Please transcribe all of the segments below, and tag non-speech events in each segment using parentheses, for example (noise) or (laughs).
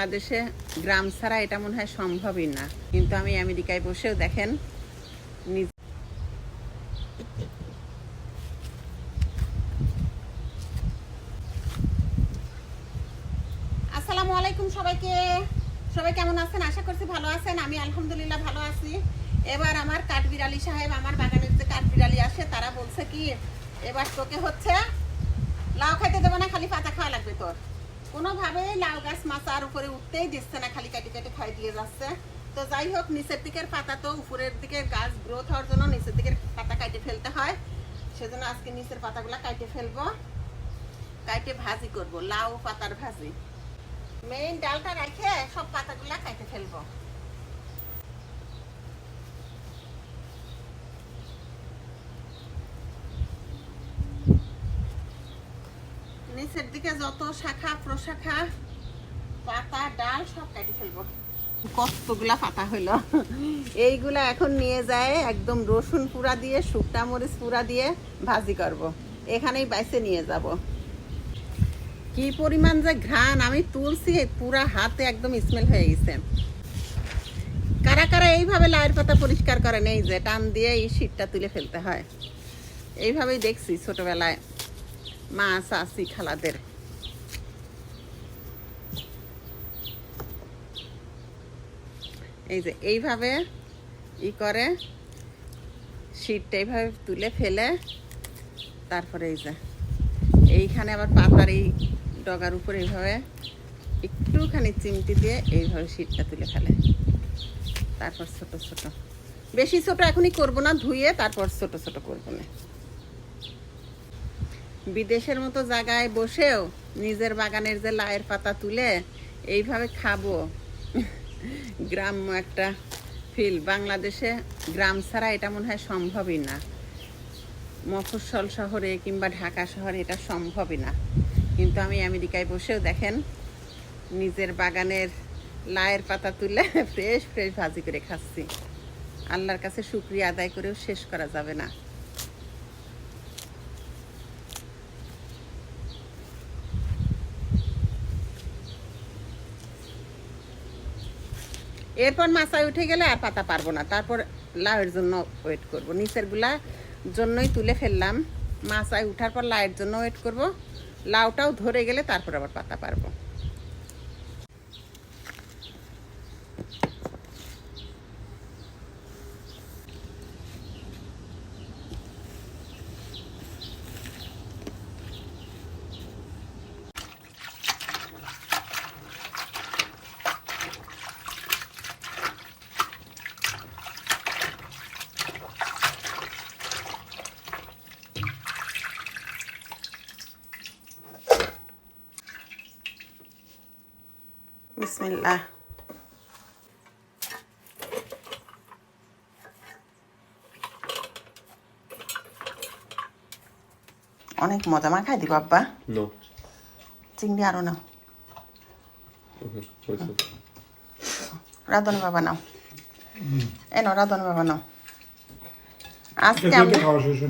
বাংলাদেশে গ্রাম ছাড়া এটা মনে হয় সম্ভবই না। কিন্তু আমি আমেরিকায় বসেও দেখেন আসসালামু আলাইকুম সবাইকে। সবাই কেমন আছেন? আশা করছি ভালো আছেন। আমি আলহামদুলিল্লাহ ভালো আছি। এবার আমার কাঠবিড়ালি সাহেব, আমার বাগানের যে কাঠবিড়ালি আসে, তারা বলছে কি, এবার তোকে হচ্ছে লাউ খাইতে দেবো না, খালি পাতা খাওয়া লাগবে তোর। কোনোভাবেই লাউ গাছ মাচার উপরে উঠতেই দিচ্ছে না, খালি কাটি কাটি খাই দিয়ে যাচ্ছে। তো যাই হোক, নিচের দিকের পাতা তো উপরের দিকে গাছ গ্রোথ হওয়ার জন্য নিচের দিকের পাতা কাটে ফেলতে হয়। সেজন্য আজকে নিচের পাতাগুলো কাটে ফেলব কাটে ভাজি করব, লাউ পাতার ভাজি। মেইন ডালটা রেখে সব পাতাগুলো কাটে ফেলব। নিচের দিকে যত শাখা প্রশাখা, পাতা, ডাল সব কেটে ফেলব। পাতা হইল এইগুলা এখন নিয়ে যায় একদম রসুন পুরা দিয়ে মরিচ পুরা দিয়ে ভাজি করব। এখানেই বাইসে নিয়ে যাব। কি পরিমাণ যে ঘ্রাণ, আমি তুলছি পুরা হাতে একদম স্মেল হয়ে গেছে। কারা কারা এইভাবে লাউয়ের পাতা পরিষ্কার করে নেই যে টান দিয়ে এই শীতটা তুলে ফেলতে হয়। এইভাবেই দেখছি ছোটবেলায়। মা চাষি খালাদের। এই যে এইভাবে ই করে, শীতটা এইভাবে তুলে ফেলে, তারপরে এই যে, এইখানে আবার পাতার এই ডগার উপরে এইভাবে একটুখানি চিমটি দিয়ে এইভাবে শীতটা তুলে ফেলে। তারপর ছোট ছোট। বেশি ছোট এখনই করব না, ধুয়ে তারপর ছোট ছোট করব না। বিদেশের মতো জায়গায় বসেও নিজের বাগানের যে লায়ের পাতা তুলে এইভাবে খাব। গ্রাম্য একটা ফিল বাংলাদেশে গ্রাম ছাড়া এটা মনে হয় সম্ভবই না। মফস্বল শহরে কিংবা ঢাকা শহরে এটা সম্ভবই না। কিন্তু আমি আমেরিকায় বসেও দেখেন, নিজের বাগানের লায়ের পাতা তুলে (laughs) ফ্রেশ ফ্রেশ ভাজি করে খাচ্ছি। আল্লাহর কাছে শুক্রিয়া আদায় করেও শেষ করা যাবে না। এরপর মাছায় উঠে গেলে আর পাতা পারব না। তারপর লাউয়ের জন্য ওয়েট করব। নিচেরগুলা জন্যই তুলে ফেললাম। মাছায় উঠার পর লাউয়ের জন্য ওয়েট করব। লাউটাও ধরে গেলে তারপর আবার পাতা পারব। বিসমিল্লাহ অনেক মজা। মাখাই দিব আব্বা? No. চিংড়ি আরও নাও? রাধন বাবা নাও। এ নাও রাধন বাবা নাও। আজকে আমরা খাওয়া শেষ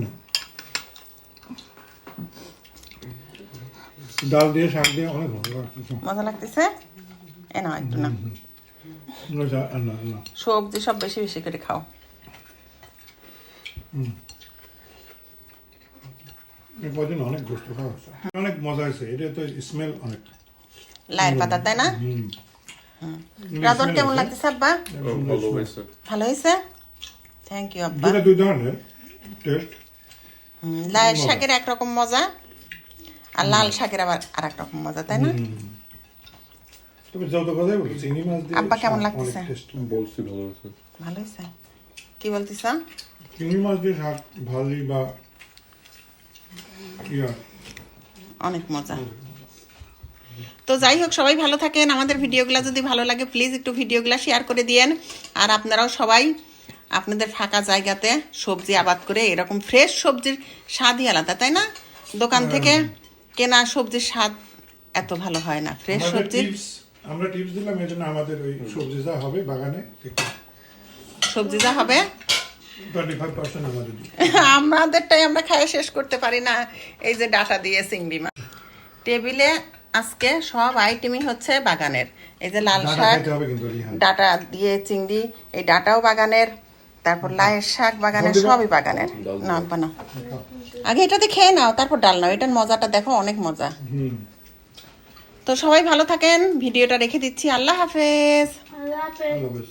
ডাল দিয়ে শাক দিয়ে অনেক ভালো লাগতেছে। মজা লাগতেছে? এ একটু না। সবজি সব বেশি বেশি করে খাও। কদিন অনেক গোস্ত খাওয়া অনেক মজা হয়েছে। এটা তো স্মেল অনেক। লাইয়ের পাতা তাই না? কেমন আছে। লাগতেছে আব্বা? ভালো হয়েছে। থ্যাংক ইউ আব্বা। দুই ধরনের টেস্ট হুম, শাকের একরকম মজা আর লাল শাকের আবার আর এক রকম মজা তাই না? তবে যত কথাই বলি চিংড়ি মাছ দিয়ে আব্বা কেমন লাগতেছে? বলছি ভালো হয়েছে। ভালো হয়েছে কি বলতিস চিংড়ি মাছ দিয়ে শাক ভাজি বা অনেক মজা। তো যাই হোক সবাই ভালো থাকেন। আমাদের ভিডিওগুলো যদি ভালো লাগে প্লিজ একটু ভিডিওগুলো শেয়ার করে দিয়েন। আর আপনারাও সবাই আপনাদের ফাঁকা জায়গাতে সবজি আবাদ করে এরকম ফ্রেশ সবজির স্বাদই আলাদা তাই না? দোকান থেকে কেনা সবজির স্বাদ এত ভালো হয় না। ফ্রেশ সবজির আমরা টিপস দিলাম এই জন্য আমাদের ওই সবজি যা হবে বাগানে সবজি যা হবে। (laughs) আমাদেরটাই আমরা খাই শেষ করতে পারি না। এই যে ডাটা দিয়ে চিংড়ি মাছ। টেবিলে আজকে সব আইটেমই হচ্ছে বাগানের। এই যে লাল শাক ডাটা দিয়ে চিংড়ি এই ডাটাও বাগানের। তারপর লাইয়ের শাক বাগানের সবই বাগানের। না বানা আগে এটাতে খেয়ে নাও তারপর ডাল নাও। এটার মজাটা দেখো অনেক মজা। হুম। তো সবাই ভালো থাকেন ভিডিওটা রেখে দিচ্ছি। আল্লাহ হাফেজ। আল্লাহ হাফেজ।